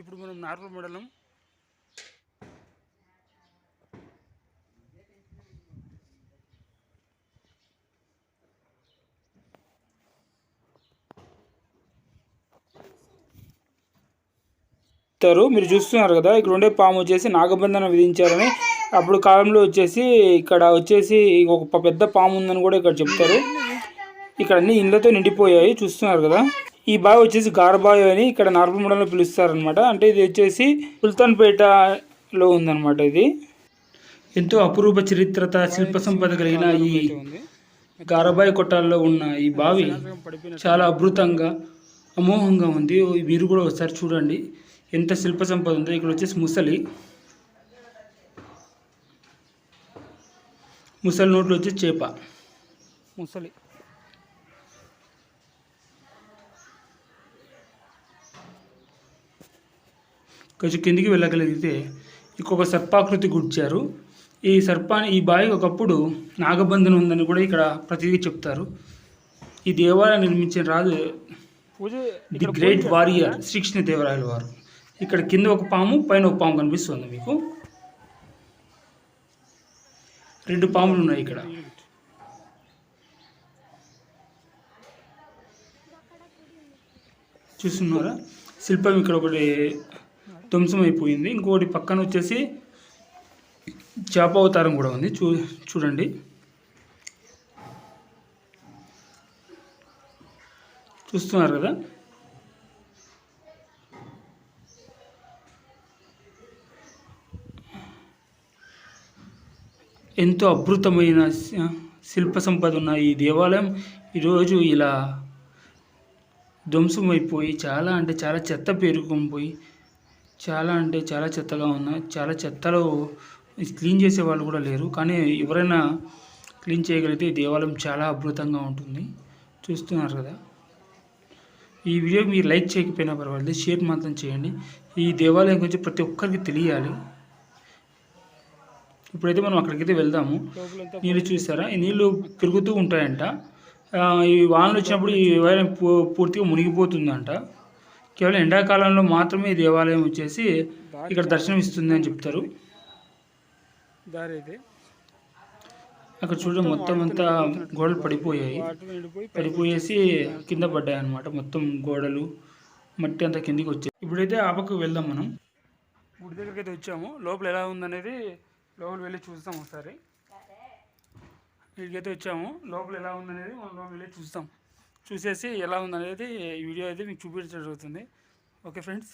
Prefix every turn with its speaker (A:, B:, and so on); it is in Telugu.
A: ఇప్పుడు మనం నార్మల్ మండలం మీరు చూస్తున్నారు కదా ఇక్కడ ఉండే పాము వచ్చేసి నాగబంధనం విధించారని. అప్పుడు కాలంలో వచ్చేసి ఇక్కడ వచ్చేసి ఒక పెద్ద పాము ఉందని కూడా ఇక్కడ చెప్తారు. ఇక్కడ అన్ని ఇండ్లతో నిండిపోయాయి చూస్తున్నారు కదా. ఈ బావి వచ్చేసి గారబావి అని ఇక్కడ నార్మల్ మండలంలో పిలుస్తారనమాట అంటే ఇది వచ్చేసి సుల్తాన్పేటలో ఉందన్నమాట ఇది. ఎంతో అపురూప చరిత్రత శిల్ప సంపద కలిగిన ఈ గారబాయి కొట్టాల్లో ఉన్న ఈ బావి చాలా అద్భుతంగా అమోఘంగా ఉంది. మీరు కూడా ఒకసారి చూడండి. ఎంత శిల్ప సంపద ఉందో. ఇక్కడ వచ్చేసి ముసలి. ముసలి నోట్లో వచ్చి చేప. ముసలి. కొంచెం కిందికి వెళ్ళగలిగితే ఇంకొక సర్పాకృతి గుడ్చారు ఈ సర్పాన్ని ఈ బావి ఒకప్పుడు నాగబంధనం ఉందని కూడా ఇక్కడ ప్రతిదీ చెప్తారు. ఈ దేవాలయం నిర్మించిన రాజు ది గ్రేట్ వారియర్ శ్రీకృష్ణ దేవరాయల వారు. ఇక్కడ కింద ఒక పాము పైన ఒక పాము కనిపిస్తుంది మీకు. రెండు పాములు ఉన్నాయి ఇక్కడ. చూస్తున్నారా? శిల్పం ఇక్కడ ఒకటి ధ్వంసం అయిపోయింది ఇంకోటి పక్కన వచ్చేసి చేప అవతారం కూడా ఉంది. చూ చూడండి. చూస్తున్నారు కదా? ఎంతో అద్భుతమైన శిల్ప సంపద ఉన్న ఈ దేవాలయం ఈరోజు ఇలా ధ్వంసం అయిపోయి చాలా అంటే చాలా చెత్త పేరుకొని పోయి చాలా అంటే చాలా చెత్తగా ఉన్నాయి. చాలా చెత్తలో క్లీన్ చేసే వాళ్ళు కూడా లేరు. కానీ ఎవరైనా క్లీన్ చేయగలిగితే దేవాలయం చాలా అద్భుతంగా ఉంటుంది. చూస్తున్నారు కదా. ఈ వీడియో మీరు లైక్ చేయకపోయినా పర్వాలేదు షేర్ మాత్రం చేయండి. ఈ దేవాలయం గురించి ప్రతి ఒక్కరికి తెలియాలి. ఇప్పుడైతే మనం అక్కడికైతే వెళ్దాము. నీళ్ళు చూసారా? ఈ నీళ్ళు పెరుగుతూ ఉంటాయంట. ఈ వానలు వచ్చినప్పుడు ఈ వైరం పూ- పూర్తిగా మునిగిపోతుందంట. కేవలం ఎండాకాలంలో మాత్రమే ఈ దేవాలయం వచ్చేసి ఇక్కడ దర్శనం ఇస్తుంది అని చెప్తారు అక్కడ చూడడం మొత్తం అంతా గోడలు పడిపోయాయి. పడిపోయేసి కింద పడ్డాయి అన్నమాట మొత్తం గోడలు మట్టి అంతా కిందికి వచ్చాయి ఇప్పుడైతే ఆ పక్కకు వెళ్దాం మనం. గుడి దగ్గరికి అయితే వచ్చాము. లోపల ఎలా ఉందనేది లోపల వెళ్ళి చూస్తాం ఒకసారి. ఇక్కడికైతే వచ్చాము. లోపల ఎలా ఉందనేది మనం లోపల వెళ్ళి చూస్తాం. చూసేసి ఎలా ఉందనేది ఈ వీడియో అయితే మీకు చూపించడం జరుగుతుంది. Okay friends.